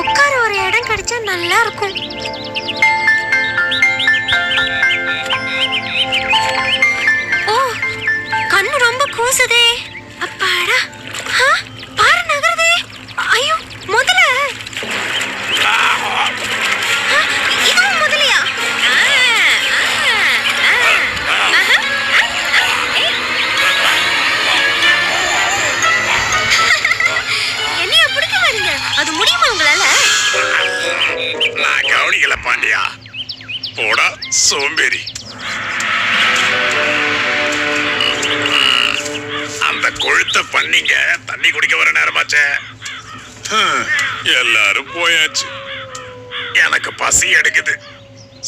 உட்கார ஒரு இடம் கிடைச்சா நல்லா இருக்கும். ஓ கண்ணு ரொம்ப கூசுதே. அப்பாடா. சோம்பேறி. அந்த கொழுத்த பண்ணிங்க தண்ணி குடிக்க வர நேரமாச்சே. எல்லாரும் போயாச்சு. எனக்கு பசி எடுக்குது.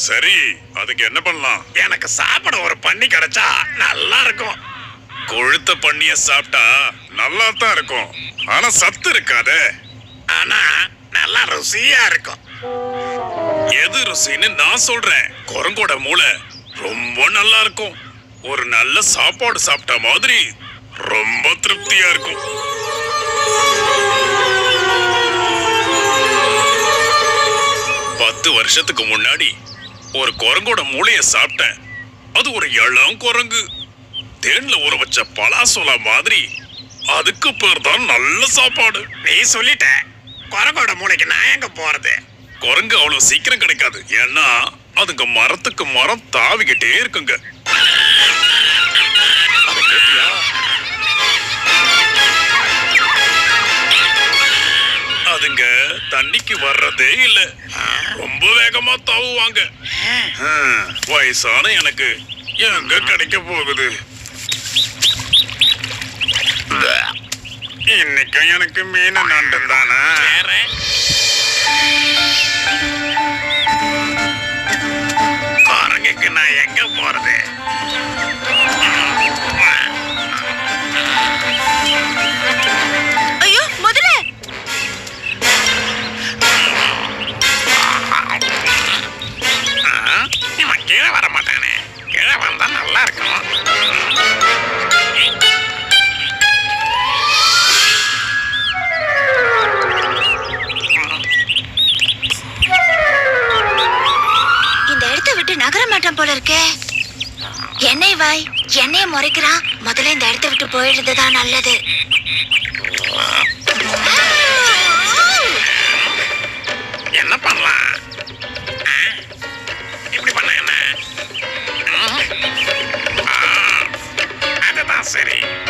சரி அதுக்கு என்ன பண்ணலாம்? எனக்கு சாப்பிட ஒரு பண்ணி கிடைச்சா நல்லா இருக்கும். கொழுத்த பண்ணிய சாப்பிட்டா நல்லா தான் இருக்கும். ஆனா சத்து இருக்காதே. ஆனா நல்லா ருசியா இருக்கும். எது ருசின்னு நான் சொல்றேன். குரங்கோட மூளை ரொம்ப நல்லா இருக்கும். ஒரு நல்ல சாப்பாடு சாப்பிட்ட மாதிரி ரொம்ப திருப்தியா இருக்கும். பத்து வருஷத்துக்கு முன்னாடி ஒரு குரங்கோட மூளைய சாப்பிட்டேன். அது ஒரு இளம் குரங்கு. தேன்ல ஊற வச்ச பலாசோலா மாதிரி. அதுக்கு பேர் தான் நல்ல சாப்பாடு. நீ சொல்லிட்ட. குரங்கோட மூளைக்கு நான் எங்க போறது? குரங்கு அவ்வளவு சீக்கிரம் கிடைக்காது. ஏன்னா அதுங்க மரத்துக்கு மரம் தாவிக்கிட்டே இருக்குங்க? அதுங்க தண்ணிக்கு வர்றதே இல்ல. ரொம்ப வேகமா தாவுவாங்க. வயசான எனக்கு. எங்க கிடைக்க போகுது? இன்னைக்கும் எனக்கு மீன் நண்டு தானே? கீழே வர மாட்டானே. கீழே வந்தா நல்லா இருக்கும். இந்த இடத்த விட்டு நகர மாட்டான் போல இருக்கே. என்னை வாய் என்னைய முறைக்கிறான். முதல்ல இந்த இடத்த விட்டு போயிடுறதுதான் நல்லது. என்ன பண்ணலாம்? City.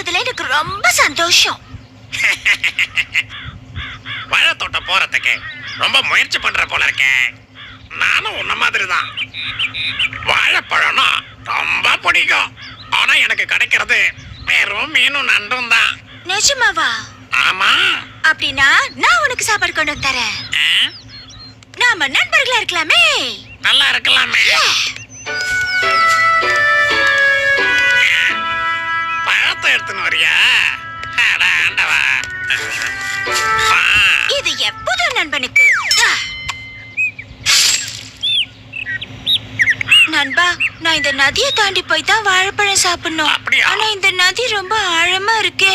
பார்த்ததுல எனக்கு ரொம்ப சந்தோஷம். வாழைத்தோட்டம் போறதுக்கு ரொம்ப முயற்சி பண்ற போல இருக்கேன் நானும் உன்ன மாதிரி தான் வாழைப்பழம்னா ரொம்ப பிடிக்கும். ஆனா எனக்கு கிடைக்கிறது வெறும் மீனும் நண்டும் தான். நிஜமாவா? ஆமா. அப்படின்னா நான் உனக்கு சாப்பாடு கொண்டு வந்து தரேன். ஆ, நாம நண்பர்களா இருக்கலாமே. நல்லா இருக்கலாமே. பழத்தை எடுத்துன்னு வரியா? ஆண்டவா இது எப்போதும் நண்பனுக்கு. நண்பா நான் இந்த நதியை தாண்டி போய் தான் வாழைப்பழம் சாப்பிடணும்? ஆனா இந்த நதி ரொம்ப ஆழமா இருக்கே.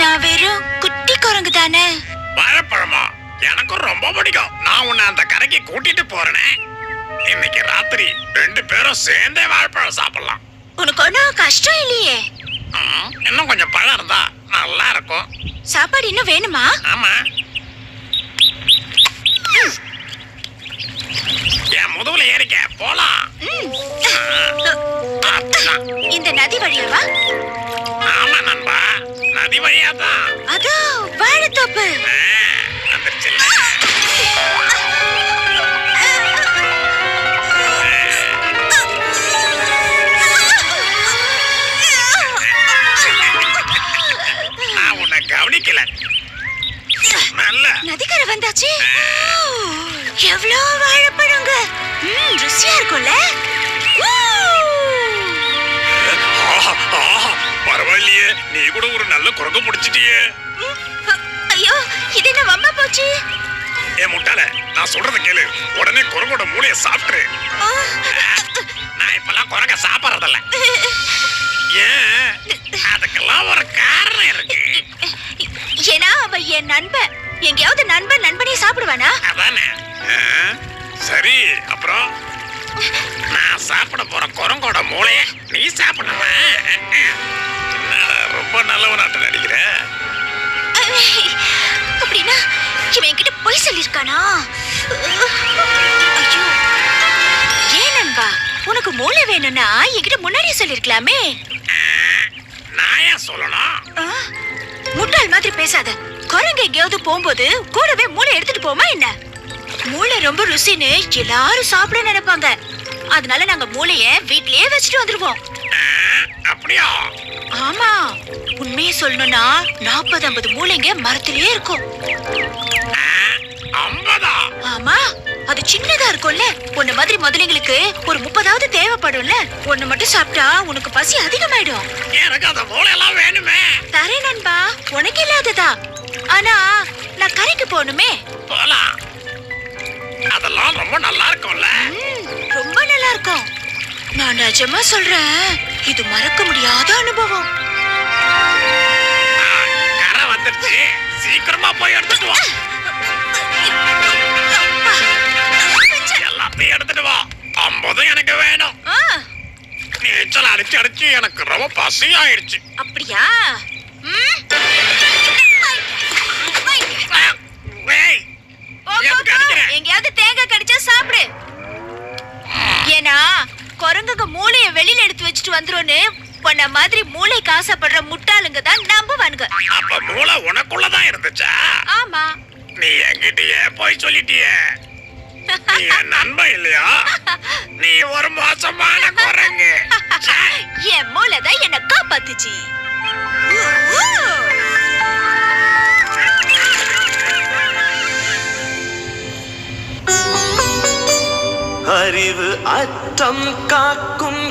நான் வெறும் குட்டி குரங்கு தானே. வாழைப்பழமா? எனக்கும் ரொம்ப பிடிக்கும். நான் உன்னை அந்த கரைக்கு கூட்டிட்டு போறேனே. இன்னைக்கு ராத்திரி ரெண்டு பேரும் சேர்ந்தே வாழைப்பழம் சாப்பிடலாம். உனக்கு ஒன்றும் கஷ்டம் இல்லையே. இன்னும் கொஞ்சம் பழம் இருந்தா நல்லா இருக்கும் சாப்பாடு இன்னும் வேணுமா? ஆமா. என் முதுகுல ஏறிக்க போலாம். இந்த நதி வழியாவா? ஆமா நண்பா நதி வழியா தான் அதோ வாழைத்தோப்பு. வந்தாச்சு எவ்வளோ வாழைப்பழங்க? ம் ருசியா இருக்கும்ல. பரவாயில்லையே. நீ கூட ஒரு நல்ல குரங்கு பிடிச்சிட்டியே ம், அ- ஐயோ இது என்ன வம்பா போச்சு? ஏ முட்டாள நான் சொல்றத கேளு. உடனே குரங்கோட மூளைய சாப்பிட்டுரு. நான் இப்பெல்லாம் குரங்க சாப்பிடறதில்ல. ஏன்? அதுக்கெல்லாம் ஒரு காரணம் இருக்கு. ஏன்னா அவன் என் நண்பன். எங்கேயாவது நண்பன் நண்பனே சாப்பிடுவானா? அதானே. சரி அப்புறம்? நான் சாப்பிட போற குரங்கோட மூளைய நீ சாப்பிடணுமா? ரொம்ப நல்லவனாட்ட நடிக்கிற? அப்படின்னா இவன் என்கிட்ட பொய் சொல்லியிருக்கானா? ஐயோ ஏன் நண்பா? உனக்கு மூளை வேணும்னா என்கிட்ட முன்னாடியே சொல்லிருக்கலாமே நான் ஏன் சொல்லணும்? முட்டாள் மாதிரி பேசாத. குரங்கு எங்கேயாவது போகும்போது கூடவே மூளை எடுத்துட்டு போமா என்ன? மூளை ரொம்ப ருசின்னு எல்லாரும் சாப்பிட நினைப்பாங்க. அதனால நாங்க மூளைய வீட்லயே வச்சுட்டு வந்துருவோம். அப்படியா? ஆமா. உண்மையை சொல்லணும்னா நாற்பது ஐம்பது மூளைங்க மரத்திலேயே இருக்கும். ஆமா. அது சின்னதா இருக்கும்ல. உன்ன மாதிரி முதலைங்களுக்கு ஒரு முப்பதாவது தேவைப்படும்ல. ஒண்ணு மட்டும் சாப்பிட்டா உனக்கு பசி அதிகமாயிடும். எனக்கு அந்த மூளையெல்லாம் வேணுமே. தரேன் நண்பா. உனக்கு இல்லாததா? ஆனா நான் கரைக்கு போகணுமே. போலாம் அதெல்லாம் ரொம்ப நல்லா இருக்கும்ல ரொம்ப நல்லா இருக்கும் நான் நிஜமா சொல்றேன் இது மறக்க முடியாத அனுபவம். கரை வந்துருச்சு. சீக்கிரமா போய் எடுத்துட்டு வா. எல்லாத்தையும் எடுத்துட்டு வா. ஐம்பதும் எனக்கு வேணும். ஆ, நீச்சல் அடிச்சு அடிச்சு எனக்கு ரொம்ப பசி ஆயிடுச்சு அப்படியா எங்கேயாவது தேங்காய் கடிச்சா சாப்பிடு. ஏன்னா குரங்குங்க மூளைய வெளியில எடுத்து வச்சுட்டு வந்துரும்னு உன்ன மாதிரி மூளைக்கு ஆசைப்படுற முட்டாளுங்க தான் நம்புவானுங்க. அப்ப மூளை உனக்குள்ளதான் இருந்துச்சா? ஆமா. நீ என்கிட்டயே போய் சொல்லிட்டியே. நீ என் நண்பன் இல்லையா? நீ ஒரு மோசமான குரங்கு. என் மூளை தான் என்ன காப்பாத்துச்சு. அறிவு அற்றம் காக்கும்